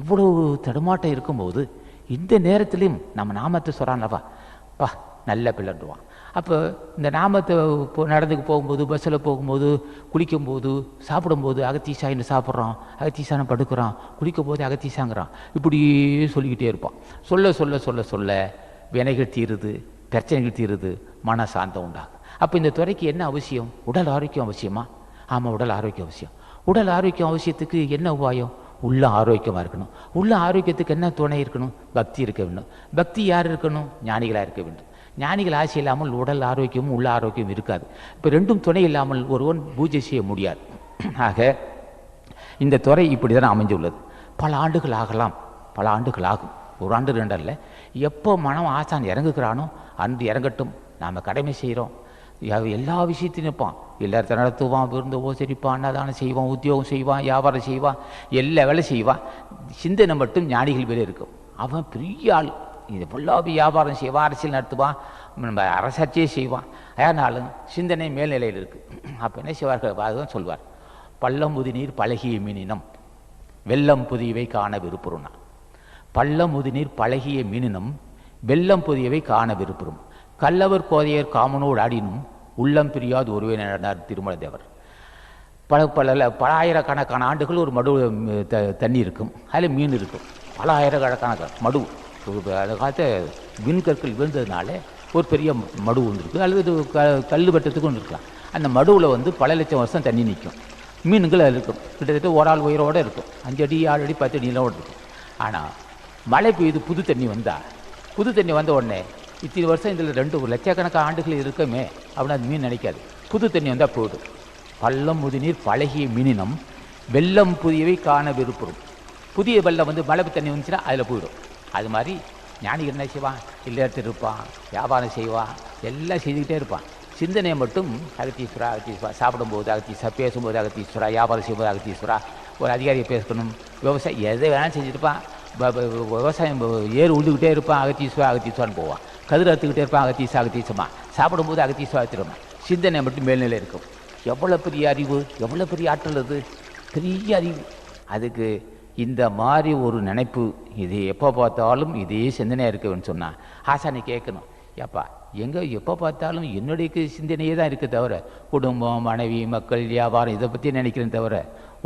இவ்வளவு தடுமாட்டம் இருக்கும்போது இந்த நேரத்திலையும் நம்ம நாமத்தை சொல்கிறான்லவா பா நல்ல பிள்ளைன்றுவான். அப்போ இந்த நாமத்தை இப்போ நடந்துக்கு போகும்போது பஸ்ஸில் போகும்போது குளிக்கும்போது சாப்பிடும்போது அகத்தீசாயின்னு சாப்பிட்றோம் அகத்தீசான படுக்கிறான். குளிக்கும் போது அகத்தீசாங்கிறான் இப்படியே சொல்லிக்கிட்டே இருப்பான். சொல்ல சொல்ல சொல்ல சொல்ல வினைகள் தீருது பிரச்சனைகள் தீருது மன சாந்தம் உண்டாகும் அப்போ இந்த துறைக்கு என்ன அவசியம்? உடல் ஆரோக்கியம் அவசியமா? ஆமாம் உடல் ஆரோக்கியம் அவசியம். உடல் ஆரோக்கியம் அவசியத்துக்கு என்ன உபாயம்? உள்ள ஆரோக்கியமாக இருக்கணும். உள்ள ஆரோக்கியத்துக்கு என்ன துணை இருக்கணும்? பக்தி இருக்க வேண்டும். பக்தி யார் இருக்கணும்? ஞானிகளாக இருக்க வேண்டும். ஞானிகள் ஆசை இல்லாமல் உடல் ஆரோக்கியமும் உள்ள ஆரோக்கியம் இருக்காது. இப்போ ரெண்டும் துணை இல்லாமல் ஒருவன் பூஜை செய்ய முடியாது. ஆக இந்த துறை இப்படி தான் அமைஞ்சுள்ளது பல ஆண்டுகள் ஆகலாம். பல ஆண்டுகள் ஆகும். ஒரு ஆண்டு ரெண்டு அல்ல. எப்போ மனம் ஆசான் இறங்குகிறானோ அன்று இறங்கட்டும். நாம் கடமை செய்கிறோம் எல்லா விஷயத்தையும் நிற்பான் எல்லாத்த நடத்துவான் விருந்து உபசரிப்பான் அன்னதானம் செய்வான் உத்தியோகம் செய்வான் வியாபாரம் செய்வான் எல்லா வேலை செய்வான். சிந்தனை மட்டும் ஞானிகள் மேலே இருக்கும். அவன் பெரிய ஆள். இது ஃபுல்லாக வியாபாரம் செய்வான் அரசியல் நடத்துவான் நம்ம அரசாட்சியே செய்வான். ஆனாலும் சிந்தனை மேல்நிலையில் இருக்குது அப்போ என்ன செய்வார்கள்? அதுதான் சொல்வார். பள்ளம் முதிநீர் பழகிய மீனினம். வெள்ளம் புதியவை காண விருப்புறோம்னா பள்ளம் முதிநீர் பழகிய மீனினம் வெள்ளம் புதியவை காண விருப்புறும் கல்லவர் கோதையர் காமனோடு ஆடினும் உள்ளம் பிரியாது ஒருவே நடந்தார் திருமல தேவர் பல பல பல ஆயிரக்கணக்கான ஆண்டுகள் ஒரு மடு த தண்ணி இருக்கும். அதில் மீன் இருக்கும். பல ஆயிரக்கணக்கான மடு. அந்த காலத்தை மின்கற்கள் விழுந்ததுனால ஒரு பெரிய மடு ஒன்று இருக்குது அல்லது க கல் வட்டத்துக்கு ஒன்று இருக்கலாம். அந்த மடுவில் வந்து பல லட்சம் வருஷம் தண்ணி நிற்கும். மீன்கள் அதில் இருக்கும். கிட்டத்தட்ட ஒரு ஆள் உயிரோடு இருக்கும். அஞ்சு அடி ஆறு அடி பத்து அடி நிலவோடு இருக்கும். ஆனால் மழை பெய்யுது புது தண்ணி வந்தால் புது தண்ணி வந்த உடனே இத்தனை வருஷம் இதில் ரெண்டு ஒரு லட்சக்கணக்கான ஆண்டுகள் இருக்கமே அப்படின்னு அது மீன் நினைக்காது. புது தண்ணி வந்தால் போயிடும் பள்ளம் முதுநீர் பழகிய மினினம் வெள்ளம் புதியவை காண விருப்பம் புதிய வெள்ளம் வந்து மழை தண்ணி வந்துச்சுன்னா அதில் போயிடும். அது மாதிரி ஞானிகள் என்ன செய்வான்? இல்லத்தில் இருப்பான் வியாபாரம் செய்வான் எல்லாம் செய்துக்கிட்டே இருப்பான். சிந்தனையை மட்டும் அகத்தீஸ்வரா அகத்தீஸ்வரா சாப்பிடும்போது அகத்தீஸ்வரா பேசும்போது அகத்தீஸ்வரா வியாபாரம் செய்யும்போது அகத்தீஸ்வரா ஒரு அதிகாரியை பேசணும். விவசாயம் எதை வேணாலும் செஞ்சுருப்பான் விவசாயம் ஏறு உழுதுகிட்டே இருப்பான் அகத்தீஸ்வரா அகத்தீஸ்வரான்னு போவான். கதிர் அறுத்துக்கிட்டே இருப்பான் அகத்தீச அகத்தீசமா சாப்பிடும்போது அகத்தீஸ்வரா திரும்ப சிந்தனை மட்டும் மேல்நிலை இருக்கும். எவ்வளோ பெரிய அறிவு எவ்வளோ பெரிய ஆற்றல் அது? பெரிய அறிவு. அதுக்கு இந்த மாதிரி ஒரு நினைப்பு இது எப்போ பார்த்தாலும் இதே சிந்தனையாக இருக்குன்னு சொன்னால் ஆசானை கேட்கணும். ஏப்பா எங்கே எப்போ பார்த்தாலும் என்னுடைய சிந்தனையே தான் இருக்குது தவிர குடும்பம் மனைவி மக்கள் வியாபாரம் இதை பற்றி நினைக்கிறேன் தவிர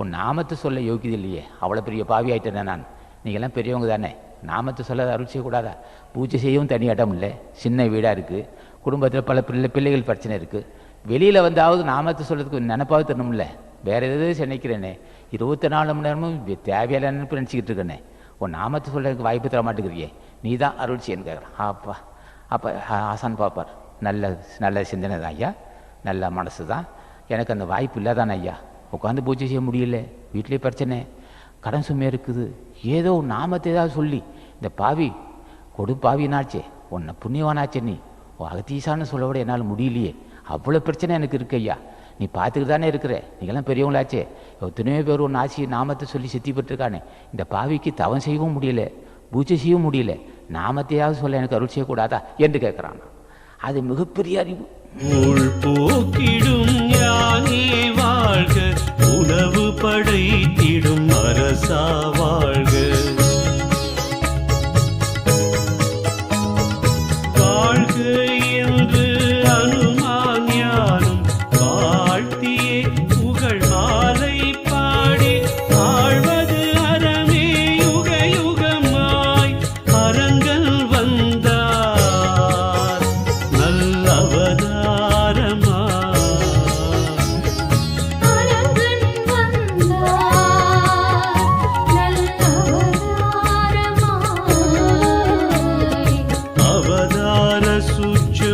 உன் நாமத்தை சொல்ல யோகியது இல்லையே. அவ்வளோ பெரிய பாவி ஆயிட்டேனே நான். நீங்கள்லாம் பெரியவங்க தானே. நாமத்தை சொல்ல அருள் செய்யக்கூடாதா? பூஜை செய்யவும் தனி இடம் இல்லை. சின்ன வீடாக இருக்குது குடும்பத்தில் பல பிள்ளை பிள்ளைகள் பிரச்சனை இருக்குது வெளியில் வந்தாவது நாமத்தை சொல்கிறதுக்கு நினப்பாவது தரணும்ல வேறு எதாவது நினைக்கிறேனே. இருபத்தி நாலு மணி நேரமும் தேவையான நினைப்பு நினச்சிக்கிட்டு இருக்கேனே. உன் நாமத்தை சொல்கிறதுக்கு வாய்ப்பு தர மாட்டேங்கிறியே. நீ தான் அருள் செய்யன்னு கேட்குறான் அப்பா அப்போ ஆசான் பாப்பார் நல்ல நல்ல சிந்தனை தான் ஐயா. நல்ல மனசு தான். எனக்கு அந்த வாய்ப்பு இல்லாதானே ஐயா. உட்காந்து பூஜை செய்ய முடியல. வீட்டிலே பிரச்சனை. கடன் சுமை இருக்குது. ஏதோ நாமத்தை ஏதாவது சொல்லி இந்த பாவி கொடு பாவினாச்சே உன்னை புண்ணியவானாச்சே நீ. ஓ அகத்தீசான்னு சொல்ல விட என்னால் முடியலையே. அவ்வளோ பிரச்சனை எனக்கு இருக்கு ஐயா. நீ பார்த்துக்கிட்டு தானே இருக்கிற. நீங்களாம் பெரியவங்களாச்சே. எத்தனையோ பேர் ஒன்று ஆசி நாமத்தை சொல்லி சித்திப்பட்டிருக்கானே இந்த பாவிக்கு தவம் செய்யவும் முடியல பூஜை செய்யவும் முடியல. நாமத்தையாவது சொல்ல எனக்கு அருள் செய்யக்கூடாதா என்று கேட்குறான் அது மிகப்பெரிய அறிவு. போக்கிடும் வாழ்க உணவு படைத்திடும் அரசா Jesus te